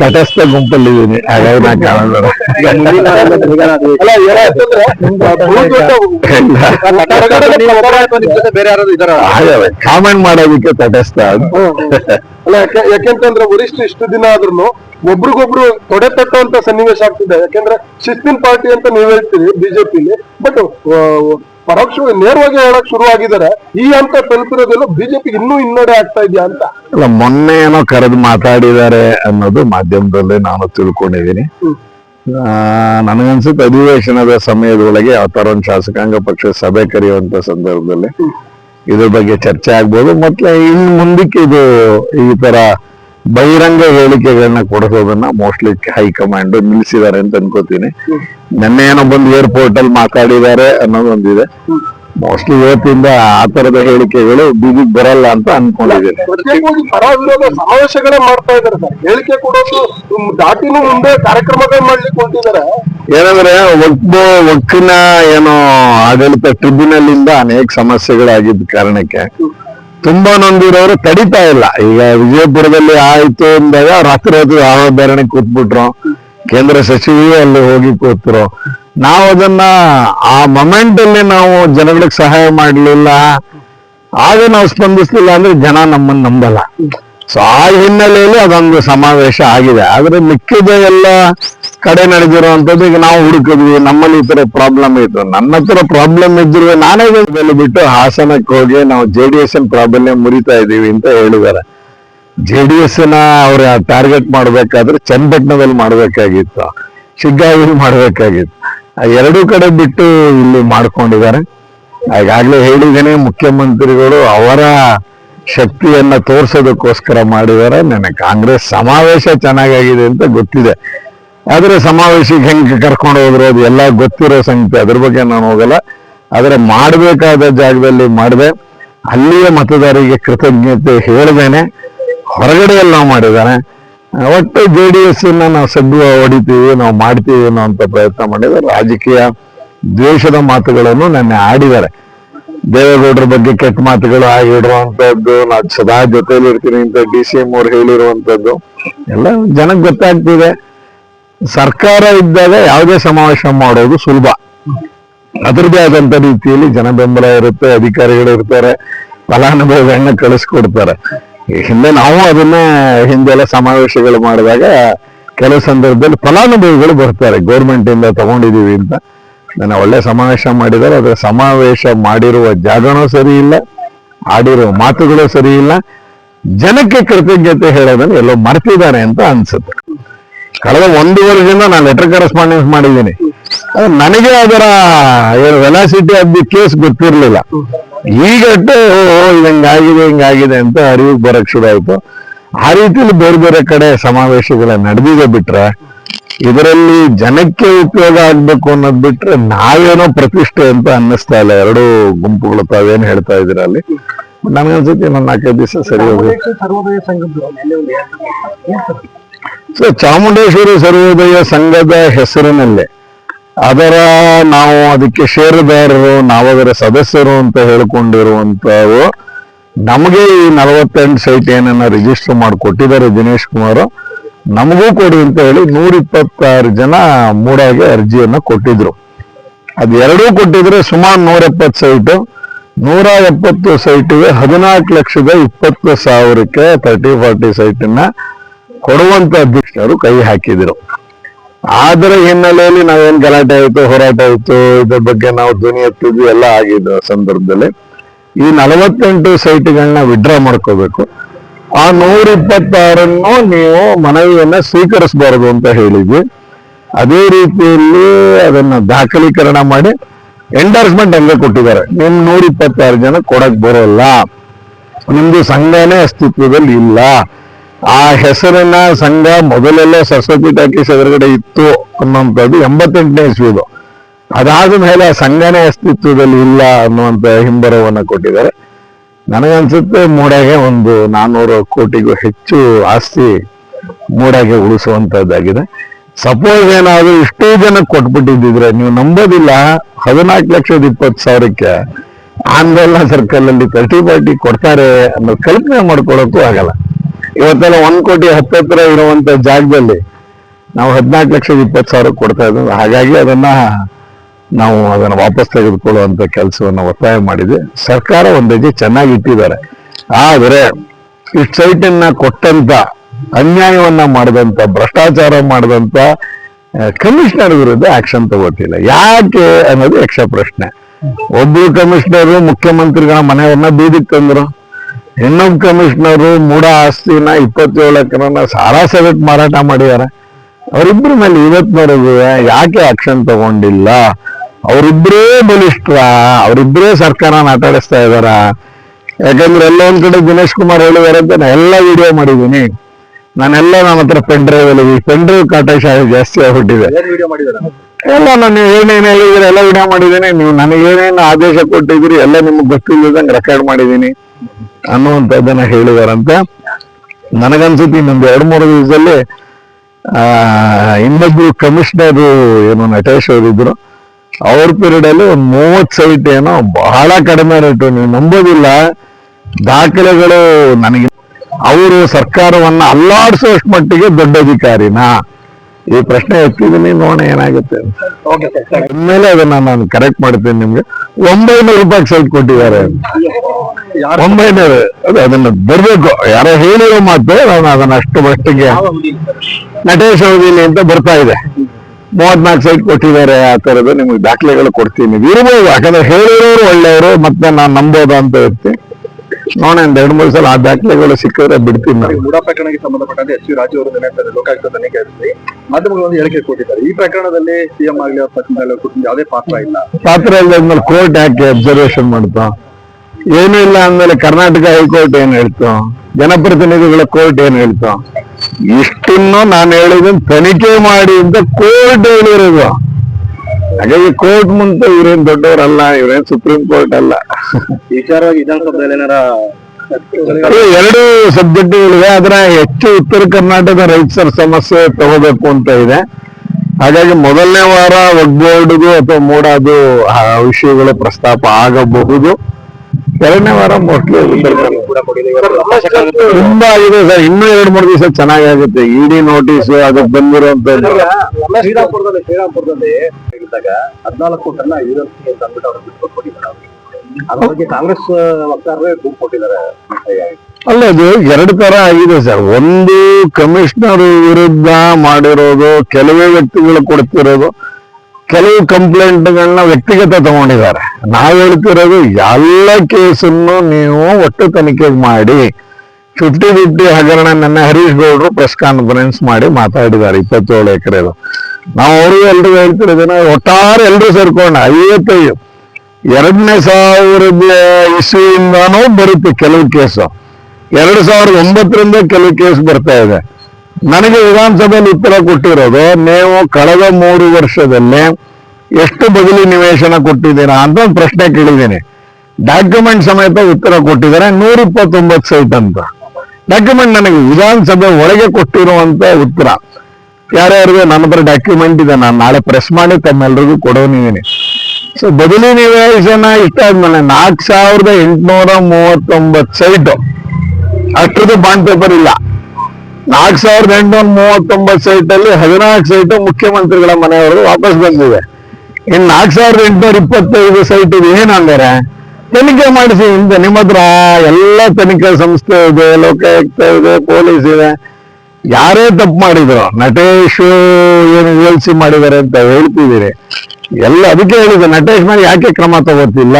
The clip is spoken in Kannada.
ತಟಸ್ಥ ಗುಂಪಲ್ಲಿದ್ದೀನಿ. ಹಾಗಾಗಿ ನಾ ಕಾಣಲ್ಲ ಕಾಮೆಂಟ್ ಮಾಡೋದಕ್ಕೆ ತಟಸ್ಥ ಯಾಕೆ- ಯಾಕೆಂತಂದ್ರೆ ವರಿಷ್ಠ ಇಷ್ಟು ದಿನ ಆದ್ರೂ ಒಬ್ರಿಗೊಬ್ರು ತೊಡೆ ತಟ್ಟುವಂತ ಸನ್ನಿವೇಶ ಆಗ್ತಿದೆ. ಯಾಕೆಂದ್ರೆ ಶಿಸ್ತಿನ ಪಾರ್ಟಿ ಅಂತ ನೀವ್ ಹೇಳ್ತೀರಿ ಬಿಜೆಪಿಲಿ. ಬಟ್ ಪರೋಕ್ಷ ನೇರವಾಗಿ ಹೇಳಕ್ ಶುರು ಆಗಿದ್ದಾರೆ. ಈ ಅಂತ ತಲುಪಿರೋದೆಲ್ಲ ಬಿಜೆಪಿ ಇನ್ನೂ ಹಿನ್ನಡೆ ಆಗ್ತಾ ಇದೆಯಾ ಅಂತ? ಅಲ್ಲ ಮೊನ್ನೆ ಏನೋ ಕರೆದು ಮಾತಾಡಿದ್ದಾರೆ ಅನ್ನೋದು ಮಾಧ್ಯಮದಲ್ಲಿ ನಾನು ತಿಳ್ಕೊಂಡಿದ್ದೀನಿ. ಆ, ನನಗನ್ಸುತ್ತೆ ಅಧಿವೇಶನದ ಸಮಯದೊಳಗೆ ಯಾವ ತರ ಒಂದು ಶಾಸಕಾಂಗ ಪಕ್ಷ ಸಭೆ ಕರೆಯುವಂತ ಸಂದರ್ಭದಲ್ಲಿ ಇದ್ರ ಬಗ್ಗೆ ಚರ್ಚೆ ಆಗ್ಬೋದು. ಮತ್ತೆ ಇನ್ನು ಮುಂದಕ್ಕೆ ಇದು ಈ ತರ ಬಹಿರಂಗ ಹೇಳಿಕೆಗಳನ್ನ ಕೊಡಿಸೋದನ್ನ ಮೋಸ್ಟ್ಲಿ ಹೈಕಮಾಂಡ್ ನಿಲ್ಸಿದ್ದಾರೆ ಅಂತ ಅನ್ಕೋತೀನಿ. ನಿನ್ನೆ ಏನೋ ಬಂದು ಏರ್ಪೋರ್ಟ್ ಅಲ್ಲಿ ಮಾತಾಡಿದ್ದಾರೆ ಅನ್ನೋದು ಒಂದಿದೆ ಮೋಸ್ಟ್ಲಿ ಇವತ್ತಿಂದ ಆ ತರದ ಹೇಳಿಕೆಗಳು ಬೀದಿಗೆ ಬರಲ್ಲ ಅಂತ ಅನ್ಕೊಂಡಿದ್ದೀನಿ. ಪ್ರತ್ಯೇಕವಾಗಿ ಪರ ವಿರೋಧ ಸಮಾವೇಶಗಳೇ ಮಾಡ್ತಾ ಇದ್ದಾರೆ ಸರ್. ಹೇಳಿಕೆ ಕೊಡೋದು ಹ್ಮ್, ದಾಟಿನೂ ಮುಂದೆ ಕಾರ್ಯಕ್ರಮಗಳು ಮಾಡ್ಲಿಕ್ಕೆ ಹೊಂಟಿದ್ದಾರೆ. ಏನಂದ್ರೆ ಒಬ್ಬ ಒಕ್ಕಿನ ಏನೋ ಆಡಳಿತ ಟ್ರಿಬ್ಯುನಲ್ ಇಂದ ಅನೇಕ ಸಮಸ್ಯೆಗಳಾಗಿದ್ದ ಕಾರಣಕ್ಕೆ ತುಂಬಾ ನೊಂದಿರೋರು ತಡಿತಾ ಇಲ್ಲ. ಈಗ ವಿಜಯಪುರದಲ್ಲಿ ಆಯ್ತು ಅಂದಾಗ ರಾತ್ರಿ ಹೊತ್ತು ಯಾವ ಧಾರಣೆ ಕೂತ್ಬಿಟ್ರು? ಕೇಂದ್ರ ಸಚಿವರು ಅಲ್ಲಿ ಹೋಗಿ ಕೂತ್ರು. ನಾವು ಅದನ್ನ ಆ ಮೊಮೆಂಟ್ ಅಲ್ಲಿ ನಾವು ಜನಗಳಿಗೆ ಸಹಾಯ ಮಾಡಲಿಲ್ಲ, ಆಗ ನಾವು ಸ್ಪಂದಿಸ್ಲಿಲ್ಲ ಅಂದ್ರೆ ಜನ ನಮ್ಮನ್ನ ನಂಬಲ್ಲ. ಸೊ ಆ ಹಿನ್ನೆಲೆಯಲ್ಲಿ ಅದೊಂದು ಸಮಾವೇಶ ಆಗಿದೆ. ಆದ್ರೆ ಮಿಕ್ಕಿದ ಎಲ್ಲ ಕಡೆ ನಡೆದಿರುವಂತದ್ದು ಈಗ ನಾವು ಹುಡುಕಿದ್ವಿ. ನಮ್ಮಲ್ಲಿ ಈ ತರ ಪ್ರಾಬ್ಲಮ್ ಇತ್ತು. ನನ್ನ ಹತ್ರ ಪ್ರಾಬ್ಲಮ್ ಇದ್ರು ನಾನೇ ಬಿಟ್ಟು ಹಾಸನಕ್ಕೆ ಹೋಗಿ ನಾವು ಜೆ ಡಿ ಎಸ್ ಪ್ರಾಬಲ್ಯ ಮುರಿತಾ ಇದೀವಿ ಅಂತ ಹೇಳಿದಾರೆ ಜೆ ಡಿ ಎಸ್ನ ಅವ್ರ ಟಾರ್ಗೆಟ್ ಮಾಡ್ಬೇಕಾದ್ರೆ ಚನ್ನಪಟ್ಟಣದಲ್ಲಿ ಮಾಡ್ಬೇಕಾಗಿತ್ತು. ಶಿಗ್ಗಾವಿಲ್ ಮಾಡ್ಬೇಕಾಗಿತ್ತು. ಎರಡೂ ಕಡೆ ಬಿಟ್ಟು ಇಲ್ಲಿ ಮಾಡ್ಕೊಂಡಿದ್ದಾರೆ. ಈಗಾಗಲೇ ಹೇಳಿದ್ದೇನೆ, ಮುಖ್ಯಮಂತ್ರಿಗಳು ಅವರ ಶಕ್ತಿಯನ್ನ ತೋರ್ಸೋದಕ್ಕೋಸ್ಕರ ಮಾಡಿದ್ದಾರೆ. ನನ್ನ ಕಾಂಗ್ರೆಸ್ ಸಮಾವೇಶ ಚೆನ್ನಾಗಾಗಿದೆ ಅಂತ ಗೊತ್ತಿದೆ. ಆದರೆ ಸಮಾವೇಶಕ್ಕೆ ಹೆಂಗೆ ಕರ್ಕೊಂಡು ಹೋದ್ರು ಅದು ಎಲ್ಲ ಗೊತ್ತಿರೋ ಸಂಗತಿ. ಅದ್ರ ಬಗ್ಗೆ ನಾನು ಹೋಗಲ್ಲ. ಆದರೆ ಮಾಡಬೇಕಾದ ಜಾಗದಲ್ಲಿ ಮಾಡಿದೆ. ಅಲ್ಲಿಯ ಮತದಾರರಿಗೆ ಕೃತಜ್ಞತೆ ಹೇಳ್ದೇನೆ. ಹೊರಗಡೆ ಎಲ್ಲ ಮಾಡಿದ್ದಾರೆ. ಒಟ್ಟು ಜೆ ಡಿ ಎಸ್ ನಾವು ಸದ್ದು ಹೊಡಿತೀವಿ, ನಾವು ಮಾಡ್ತೀವಿ ಅನ್ನೋ ಪ್ರಯತ್ನ ಮಾಡಿದ್ದಾರೆ ರಾಜಕೀಯ ದ್ವೇಷದ ಮಾತುಗಳನ್ನು ನೆನ್ನೆ ಆಡಿದ್ದಾರೆ. ದೇವೇಗೌಡರ ಬಗ್ಗೆ ಕೆಟ್ಟ ಮಾತುಗಳು ಆಗಿಡುವಂತದ್ದು ನಾವು ಸದಾ ಜೊತೆಲಿ ಇರ್ತೀನಿ ಅಂತ ಡಿ ಸಿ ಎಂ ಅವ್ರು ಹೇಳಿರುವಂತದ್ದು, ಎಲ್ಲ ಜನಕ್ಕೆ ಗೊತ್ತಾಗ್ತಿದೆ. ಸರ್ಕಾರ ಇದ್ದಾಗ ಯಾವುದೇ ಸಮಾವೇಶ ಮಾಡೋದು ಸುಲಭ. ಅದರದೇ ಆದಂತ ರೀತಿಯಲ್ಲಿ ಜನ ಬೆಂಬಲ ಇರುತ್ತೆ, ಅಧಿಕಾರಿಗಳು ಇರ್ತಾರೆ ಫಲಾನುಭವಿಗಳನ್ನ ಕಳಿಸ್ಕೊಡ್ತಾರೆ. ಹಿಂದೆ ನಾವು ಅದನ್ನ ಹಿಂದೆಲ್ಲ ಸಮಾವೇಶಗಳು ಮಾಡಿದಾಗ ಕೆಲವು ಸಂದರ್ಭದಲ್ಲಿ ಫಲಾನುಭವಿಗಳು ಬರ್ತಾರೆ. ಗೌರ್ಮೆಂಟ್ ಇಂದ ತಗೊಂಡಿದೀವಿ ಅಂತ. ನನ್ನ ಒಳ್ಳೆ ಸಮಾವೇಶ ಮಾಡಿದ್ದಾರೆ. ಅದರ ಸಮಾವೇಶ ಮಾಡಿರುವ ಜಾಗನೂ ಸರಿ ಇಲ್ಲ. ಆಡಿರುವ ಮಾತುಗಳು ಸರಿ ಇಲ್ಲ. ಜನಕ್ಕೆ ಕೃತಜ್ಞತೆ ಹೇಳೋದನ್ನ ಎಲ್ಲೋ ಮರ್ತಿದ್ದಾರೆ ಅಂತ ಅನ್ಸುತ್ತೆ. ಕಳೆದ ಒಂದು ವರ್ಷದಿಂದ ನಾನು ಲೆಟರ್ ಕರೆಸ್ಪಾಂಡೆನ್ಸ್ ಮಾಡಿದ್ದೀನಿ. ನನಗೆ ಅದರ, ಏನು ವೆಲಾಸಿಟಿ ಆಫ್ ದಿ ಕೇಸ್ ಗೊತ್ತಿರ್ಲಿಲ್ಲ. ಇದು ಹಿಂಗಾಗಿದೆ ಹಿಂಗಾಗಿದೆ ಅಂತ ಅರಿವಿಗೆ ಬರಕ್ ಶುರು ಆಯ್ತು. ಆ ರೀತಿಯಲ್ಲಿ ಬೇರೆ ಬೇರೆ ಕಡೆ ಸಮಾವೇಶಗಳ ನಡೆದಿದೆ ಬಿಟ್ರೆ, ಇದರಲ್ಲಿ ಜನಕ್ಕೆ ಉಪಯೋಗ ಆಗ್ಬೇಕು ಅನ್ನೋದ್ ಬಿಟ್ರೆ ನಾವೇನೋ ಪ್ರತಿಷ್ಠೆ ಅಂತ ಅನ್ನಿಸ್ತಾ ಇಲ್ಲ. ಎರಡು ಗುಂಪುಗಳು ತಾವೇನ್ ಹೇಳ್ತಾ ಇದೀರ ಅಲ್ಲಿ? ನನಗನ್ಸುತ್ತೆ ಇನ್ನೊಂದು ನಾಲ್ಕೈದು ದಿವಸ ಸರಿ ಸಂಘದ್ದು ಸೊ ಚಾಮುಂಡೇಶ್ವರಿ ಸರ್ವೋದಯ ಸಂಘದ ಹೆಸರಿನಲ್ಲಿ ಅದರ ನಾವು ಅದಕ್ಕೆ ಷೇರುದಾರರು, ನಾವದರ ಸದಸ್ಯರು ಅಂತ ಹೇಳ್ಕೊಂಡಿರುವಂತವು ನಮಗೆ ಈ ನಲವತ್ತೆಂಟು ಸೈಟ್ ಏನನ್ನ ರಿಜಿಸ್ಟರ್ ಮಾಡಿ ಕೊಟ್ಟಿದ್ದಾರೆ ದಿನೇಶ್ ಕುಮಾರ್. ನಮಗೂ ಕೊಡಿ ಅಂತ ಹೇಳಿ ನೂರ ಇಪ್ಪತ್ತಾರು ಜನ ಮೂಡಾಗೆ ಅರ್ಜಿಯನ್ನ ಕೊಟ್ಟಿದ್ರು. ಅದು ಎರಡೂ ಕೊಟ್ಟಿದ್ರೆ ಸುಮಾರು ನೂರ ಎಪ್ಪತ್ತು ಸೈಟು ನೂರ ಎಪ್ಪತ್ತು ಸೈಟಿಗೆ ಹದಿನಾಲ್ಕು ಲಕ್ಷದ ಇಪ್ಪತ್ತು ಸಾವಿರಕ್ಕೆ ತರ್ಟಿ ಫಾರ್ಟಿ ಸೈಟನ್ನ ಕೊಡುವಂತ ಅಧ್ಯಕ್ಷರು ಕೈ ಹಾಕಿದ್ರು. ಅದರ ಹಿನ್ನೆಲೆಯಲ್ಲಿ ನಾವೇನ್ ಗಲಾಟೆ ಆಯ್ತು, ಹೋರಾಟ ಆಯ್ತು, ಇದ್ರ ಬಗ್ಗೆ ನಾವು ಧ್ವನಿ ಎತ್ತಿದ್ವಿ, ಎಲ್ಲ ಆಗಿದ್ದು ಸಂದರ್ಭದಲ್ಲಿ ಈ ನಲವತ್ತೆಂಟು ಸೈಟ್ಗಳನ್ನ ವಿಡ್ರಾ ಮಾಡ್ಕೋಬೇಕು. ಆ ನೂರ ಇಪ್ಪತ್ತಾರನ್ನು ನೀವು ಮನವಿಯನ್ನ ಸ್ವೀಕರಿಸಬಾರದು ಅಂತ ಹೇಳಿದ್ವಿ. ಅದೇ ರೀತಿಯಲ್ಲಿ ಅದನ್ನ ದಾಖಲೀಕರಣ ಮಾಡಿ ಎಂಡಾರ್ಸ್ಮೆಂಟ್ ಹಂಗೆ ಕೊಟ್ಟಿದ್ದಾರೆ. ನಿಮ್ ನೂರ ಇಪ್ಪತ್ತಾರು ಜನ ಕೊಡಕ್ ಬರೋಲ್ಲ. ನಿಮ್ದು ಸಂಘನೇ ಅಸ್ತಿತ್ವದಲ್ಲಿ ಇಲ್ಲ. ಆ ಹೆಸರನ್ನ ಸಂಘ ಮೊದಲೆಲ್ಲ ಸರಸ್ವತಿ ಟಾಕೀಸ್ ಎದುರುಗಡೆ ಇತ್ತು ಅನ್ನುವಂಥದ್ದು ಎಂಬತ್ತೆಂಟನೇ ಇಸ್ವಿದು ಅದಾದ ಮೇಲೆ ಆ ಸಂಘನೇ ಅಸ್ತಿತ್ವದಲ್ಲಿ ಇಲ್ಲ ಅನ್ನುವಂಥ ಹಿಂಬರವನ್ನ ಕೊಟ್ಟಿದ್ದಾರೆ. ನನಗನ್ಸುತ್ತೆ ಮೂಡಾಗೆ ಒಂದು ನಾನ್ನೂರು ಕೋಟಿಗೂ ಹೆಚ್ಚು ಆಸ್ತಿ ಮೂಡಾಗೆ ಉಳಿಸುವಂತದ್ದಾಗಿದೆ ಸಪೋಸ್ ಏನಾದ್ರು ಇಷ್ಟೇ ಜನ ಕೊಟ್ಬಿಟ್ಟಿದ್ರೆ ನೀವು ನಂಬೋದಿಲ್ಲ, ಹದಿನಾಲ್ಕು ಲಕ್ಷದ ಇಪ್ಪತ್ತು ಸಾವಿರಕ್ಕೆ ಆಂದೋಲನ ಸರ್ಕಲ್ ಅಲ್ಲಿ ತರ್ಟಿ ಪಾರ್ಟಿ ಕೊಡ್ತಾರೆ ಅನ್ನೋ ಕಲ್ಪನೆ ಮಾಡ್ಕೊಳಕ್ಕೂ ಆಗಲ್ಲ. ಇವತ್ತೆಲ್ಲ ಒಂದ್ ಕೋಟಿ ಹತ್ತತ್ರ ಇರುವಂತ ಜಾಗದಲ್ಲಿ ನಾವು ಹದಿನಾಲ್ಕು ಲಕ್ಷದ ಇಪ್ಪತ್ತು ಸಾವಿರ ಕೊಡ್ತಾ ಇದ್ದೀವಿ. ಹಾಗಾಗಿ ಅದನ್ನ ನಾವು ಅದನ್ನ ವಾಪಸ್ ತೆಗೆದುಕೊಳ್ಳುವಂತ ಕೆಲಸವನ್ನ ಒತ್ತಾಯ ಮಾಡಿದೆ ಸರ್ಕಾರ ಒಂದ್ ಚೆನ್ನಾಗಿ ಇಟ್ಟಿದ್ದಾರೆ. ಆದರೆ ಇಷ್ಟು ಸೈಟನ್ನ ಕೊಟ್ಟಂತ, ಅನ್ಯಾಯವನ್ನ ಮಾಡಿದಂತ, ಭ್ರಷ್ಟಾಚಾರ ಮಾಡಿದಂತ ಕಮಿಷನರ್ ವಿರುದ್ಧ ಆಕ್ಷನ್ ತಗೋತಿಲ್ಲ. ಯಾಕೆ ಅನ್ನೋದು ಯಕ್ಷ ಪ್ರಶ್ನೆ ಒಬ್ಬರು ಕಮಿಷನರ್ ಮುಖ್ಯಮಂತ್ರಿಗಳ ಮನೆಯವ್ರನ್ನ ಬೀದಿಗೆ ತಂದ್ರು. ಇನ್ನೊಬ್ಬ ಕಮಿಷನರು ಮೂಡ ಆಸ್ತಿನ ಇಪ್ಪತ್ತೇಳು ಎಕರೆನ ಸಾರಾ ಸಗಟ್ ಮಾರಾಟ ಮಾಡಿದ್ದಾರೆ ಅವರಿಬ್ಬರ ಮೇಲೆ ಇವತ್ತಿನವರೆಗೂ ಯಾಕೆ ಆಕ್ಷನ್ ತಗೊಂಡಿಲ್ಲ ಅವರಿಬ್ಬರೇ ಬಲಿಷ್ಠರ ಅವರಿಬ್ಬರೇ ಸರ್ಕಾರ ಆಟಾಡಿಸ್ತಾ ಇದಾರ ಯಾಕಂದ್ರೆ ಎಲ್ಲ ಒಂದ್ ಕಡೆ ದಿನೇಶ್ ಕುಮಾರ್ ಹೇಳಿದಾರೆ ಅಂತ ನಾನು ಎಲ್ಲ ವಿಡಿಯೋ ಮಾಡಿದ್ದೀನಿ ನಾನೆಲ್ಲ ನನ್ನ ಹತ್ರ ಪೆನ್ ಡ್ರೈವ್ ಅಲ್ಲಿ ಪೆನ್ ಡ್ರೈವ್ ಕಾಟಾಶ ಜಾಸ್ತಿ ಆಗ್ಬಿಟ್ಟಿದೆ ಏನ್ ವಿಡಿಯೋ ಮಾಡಿದಾರೆ ಎಲ್ಲ ನಾನು ಏನೇನು ಹೇಳಿದ್ರೆ ಎಲ್ಲ ವಿಡಿಯೋ ಮಾಡಿದ್ದೀನಿ ನೀವು ನನಗೇನೇನು ಏನೇನು ಆದೇಶ ಕೊಟ್ಟಿದ್ರಿ ಎಲ್ಲ ನಿಮ್ಗೆ ಗೊತ್ತಿಲ್ಲದಂಗೆ ರೆಕಾರ್ಡ್ ಮಾಡಿದ್ದೀನಿ ಅನ್ನುವಂಥದ್ದನ್ನ ಹೇಳಿದಾರಂತೆ. ನನಗನ್ಸುತ್ತೆ ಇನ್ನೊಂದು ಎರಡು ಮೂರು ದಿವಸದಲ್ಲಿ ಆ ಇನ್ನೊಬ್ರು ಕಮಿಷನರ್ ಏನು ನಟೇಶ್ ಅವರಿದ್ರು ಅವ್ರ ಪೀರಿಯಡ್ ಅಲ್ಲಿ ಒಂದ್ ಮೂವತ್ ಸೈಟ್ ಏನೋ ಬಹಳ ಕಡಿಮೆ ರೇಟು ನೀವು ನಂಬೋದಿಲ್ಲ. ದಾಖಲೆಗಳು ನನಗೆ ಅವರು ಸರ್ಕಾರವನ್ನ ಅಲ್ಲಾಡಿಸುವಷ್ಟು ಮಟ್ಟಿಗೆ ದೊಡ್ಡ ಅಧಿಕಾರಿನಾ. ಈ ಪ್ರಶ್ನೆ ಎತ್ತಿದೀನಿ ನೋಡೋಣ ಏನಾಗುತ್ತೆ ಅಂತ. ಆಮೇಲೆ ಅದನ್ನ ನಾನು ಕರೆಕ್ಟ್ ಮಾಡ್ತೀನಿ ನಿಮ್ಗೆ. ಒಂಬೈನೂರು ರೂಪಾಯಿ ಸೈಟ್ ಕೊಟ್ಟಿದ್ದಾರೆ ಒಂಬೈನೂರು ಅದು ಅದನ್ನ ಬರ್ಬೇಕು. ಯಾರೋ ಹೇಳಿರೋ ಮಾತು ನಾನು ಅದನ್ನ ಅಷ್ಟು ಮಟ್ಟಿಗೆ ನಟೇಶ್ ಅವಧಿಲಿ ಅಂತ ಬರ್ತಾ ಇದೆ. ಮೂವತ್ನಾಲ್ಕು ಸೈಟ್ ಕೊಟ್ಟಿದ್ದಾರೆ ಆ ತರದ್ದು ನಿಮ್ಗೆ ದಾಖಲೆಗಳು ಕೊಡ್ತೀನಿ. ಇರ್ಬೋದು. ಯಾಕಂದ್ರೆ ಹೇಳಿರೋರು ಒಳ್ಳೆಯವರು ಮತ್ತೆ ನಾನು ನಂಬೋದ ಅಂತ ಇರ್ತಿ ನೋಡೋಣ ಒಂದ್ ಎರಡು ಮೂರು ಸಲ ಆ ದಾಖಲೆಗಳು ಸಿಕ್ಕಿದ್ರೆ ಬಿಡ್ತೀನಿ ನಾನು. ಮೂಡಾ ಪ್ರಕರಣಕ್ಕೆ ಸಂಬಂಧಪಟ್ಟಂತೆ ಎಚ್ ವಿ ರಾಜು ಅವರು ಲೋಕಾಯುಕ್ತ ತನಿಖೆಯಲ್ಲಿ ಮಾಧ್ಯಮಗಳು ಒಂದು ಹೇಳಿಕೆ ಕೊಟ್ಟಿದ್ದಾರೆ. ಈ ಪ್ರಕರಣದಲ್ಲಿ ಸಿಎಂ ಆಗಲಿ ಅವ್ರ ಪತ್ನಿ ಕುಟುಂಬ ಯಾವುದೇ ಪಾತ್ರ ಇಲ್ಲ. ಪಾತ್ರ ಇಲ್ಲದ್ಮೇಲೆ ಕೋರ್ಟ್ ಯಾಕೆ ಅಬ್ಸರ್ವೇಷನ್ ಮಾಡ್ತು? ಏನೂ ಇಲ್ಲ ಅಂದ್ಮೇಲೆ ಕರ್ನಾಟಕ ಹೈಕೋರ್ಟ್ ಏನ್ ಹೇಳ್ತು? ಜನಪ್ರತಿನಿಧಿಗಳ ಕೋರ್ಟ್ ಏನ್ ಹೇಳ್ತು? ಇಷ್ಟನ್ನು ನಾನು ಹೇಳಿದನ್ ತನಿಖೆ ಮಾಡಿ ಅಂತ ಕೋರ್ಟ್ ಹೇಳಿರೋದು. ಹಾಗಾಗಿ ಕೋರ್ಟ್ ಮುಂದೆ ಇವ್ರೇನ್ ದೊಡ್ಡವರಲ್ಲ ಇವ್ರೇನ್ ಸುಪ್ರೀಂ ಕೋರ್ಟ್ ಅಲ್ಲ. ವಿಚಾರವಾಗಿ ವಿಧಾನಸಭೆಯಲ್ಲಿ ಏನಾರ ಎರಡು ಸಬ್ಜೆಕ್ಟ್ಗಳಿವೆ ಆದ್ರೆ ಹೆಚ್ಚು ಉತ್ತರ ಕರ್ನಾಟಕದ ರೈತರ ಸಮಸ್ಯೆ ತಗೋಬೇಕು ಅಂತ ಇದೆ. ಹಾಗಾಗಿ ಮೊದಲನೇ ವಾರ ಒಗ್ಬೋರ್ಡ್ದು ಅಥವಾ ಮೂಡಾದು ಆ ವಿಷಯಗಳು ಪ್ರಸ್ತಾಪ ಆಗಬಹುದು. ಎರಡನೇ ವಾರ ಮೋಸ್ಟ್ಲಿ ತುಂಬಾ ಆಗಿದೆ ಸರ್. ಇನ್ನೂ ಎರಡು ಮೂರು ದಿವಸ ಚೆನ್ನಾಗಾಗುತ್ತೆ ಇಡಿ ನೋಟಿಸ್ ಅದಕ್ಕೆ ಬಂದಿರುವಂತದ್ದು. ಶ್ರೀರಾಮ್ಪುರದಲ್ಲಿ ಶ್ರೀರಾಮ್ಪುರದಲ್ಲಿ ಇದ್ದಾಗ ಹದಿನಾಲ್ಕು ಟನ್ ಯೂನಿವರ್ಸಿಟಿ ಅಂತ ಅಂದ್ಬಿಟ್ಟು ಅವ್ರು ಬಿಟ್ಟು ಕೊಟ್ಟಿದ್ದಾರೆ ಅವ್ರಿಗೆ ಅದ್ರ ಬಗ್ಗೆ ಕಾಂಗ್ರೆಸ್ ವಕ್ತಾರರೇ ದುಡ್ಡು ಕೊಟ್ಟಿದ್ದಾರೆ. ಅಲ್ಲ ಅದು ಎರಡು ತರ ಆಗಿದೆ ಸರ್. ಒಂದು ಕಮಿಷನರ್ ವಿರುದ್ಧ ಮಾಡಿರೋದು ಕೆಲವೇ ವ್ಯಕ್ತಿಗಳು ಕೊಡ್ತಿರೋದು ಕೆಲವು ಕಂಪ್ಲೇಂಟ್ಗಳನ್ನ ವ್ಯಕ್ತಿಗತ ತಗೊಂಡಿದ್ದಾರೆ. ನಾವು ಹೇಳ್ತಿರೋದು ಎಲ್ಲ ಕೇಸನ್ನು ನೀವು ಒಟ್ಟು ತನಿಖೆ ಮಾಡಿ ಚುಟ್ಟಿ ಬಿಟ್ಟಿ ಹಗರಣ ನನ್ನ ಹರೀಶ್ ಗೌಡ್ರು ಪ್ರೆಸ್ ಕಾನ್ಫರೆನ್ಸ್ ಮಾಡಿ ಮಾತಾಡಿದ್ದಾರೆ, ಇಪ್ಪತ್ತೇಳು ಎಕರೆದು. ನಾವು ಅವರು ಎಲ್ರಿಗೂ ಹೇಳ್ತಿರೋದನ್ನ ಒಟ್ಟಾರೆ ಎಲ್ರು ಸೇರ್ಕೊಂಡು, ಐವತ್ತೈದು. ಎರಡನೇ ಸಾವಿರದ ಇಸ್ವಿಯಿಂದಾನೂ ಬರುತ್ತೆ ಕೆಲವು ಕೇಸು. ಎರಡು ಸಾವಿರದ ಒಂಬತ್ತರಿಂದ ಕೆಲವು ಕೇಸ್ ಬರ್ತಾ ಇದೆ. ನನಗೆ ವಿಧಾನಸಭೆಯಲ್ಲಿ ಉತ್ತರ ಕೊಟ್ಟಿರೋದು, ನೀವು ಕಳೆದ ಮೂರು ವರ್ಷದಲ್ಲಿ ಎಷ್ಟು ಬದಲಿ ನಿವೇಶನ ಕೊಟ್ಟಿದ್ದೀರಾ ಅಂತ ಒಂದು ಪ್ರಶ್ನೆ ಕೇಳಿದ್ದೀನಿ. ಡಾಕ್ಯುಮೆಂಟ್ ಸಮೇತ ಉತ್ತರ ಕೊಟ್ಟಿದ್ದಾರೆ ನೂರ ಇಪ್ಪತ್ತೊಂಬತ್ತು ಸೈಟ್ ಅಂತ. ಡಾಕ್ಯುಮೆಂಟ್ ನನಗೆ ವಿಧಾನಸಭೆ ಒಳಗೆ ಕೊಟ್ಟಿರುವಂತ ಉತ್ತರ. ಯಾರ್ಯಾರಿಗೆ? ನನ್ನ ಹತ್ರ ಡಾಕ್ಯುಮೆಂಟ್ ಇದೆ, ನಾನು ನಾಳೆ ಪ್ರೆಸ್ ಮಾಡಿ ತಮ್ಮೆಲ್ರಿಗೂ ಕೊಡೋನಿದ್ದೀನಿ ಸೊ ಬದಲಿ ನಿವೇಶನ ಇಷ್ಟ ಆದ್ಮೇಲೆ ನಾಲ್ಕು ಸಾವಿರದ ಎಂಟುನೂರ ಮೂವತ್ತೊಂಬತ್ತು ಸೈಟು. ಅಷ್ಟ್ರದ್ದು ಬಾಂಡ್ ಪೇಪರ್ ಇಲ್ಲ. ನಾಲ್ಕು ಸಾವಿರದ ಎಂಟುನೂರ ಮೂವತ್ತೊಂಬತ್ತು ಸೈಟ್ ಅಲ್ಲಿ ಹದಿನಾಲ್ಕು ಸೈಟ್ ಮುಖ್ಯಮಂತ್ರಿಗಳ ಮನೆಯವರು ವಾಪಸ್ ಬಂದಿದೆ. ಇನ್ನು ನಾಲ್ಕು ಸಾವಿರದ ಎಂಟುನೂರ ಇಪ್ಪತ್ತೈದು ಸೈಟ್ ಏನಂದರೆ, ತನಿಖೆ ಮಾಡಿಸಿ ಇಂತ ನಿಮ್ಮ ಹತ್ರ ಎಲ್ಲ ತನಿಖಾ ಸಂಸ್ಥೆ ಇದೆ, ಲೋಕಾಯುಕ್ತ ಇದೆ, ಪೊಲೀಸ್ ಇದೆ. ಯಾರೇ ತಪ್ಪು ಮಾಡಿದ್ರು, ನಟೇಶ್ ಏನು ಸಿ ಮಾಡಿದ್ದಾರೆ ಅಂತ ಹೇಳ್ತಿದ್ದೀರಿ. ಎಲ್ಲ ಅದಕ್ಕೆ ಹೇಳಿದೆ, ನಟೇಶ್ ಮೇಲೆ ಯಾಕೆ ಕ್ರಮ ತಗೋತಿಲ್ಲ?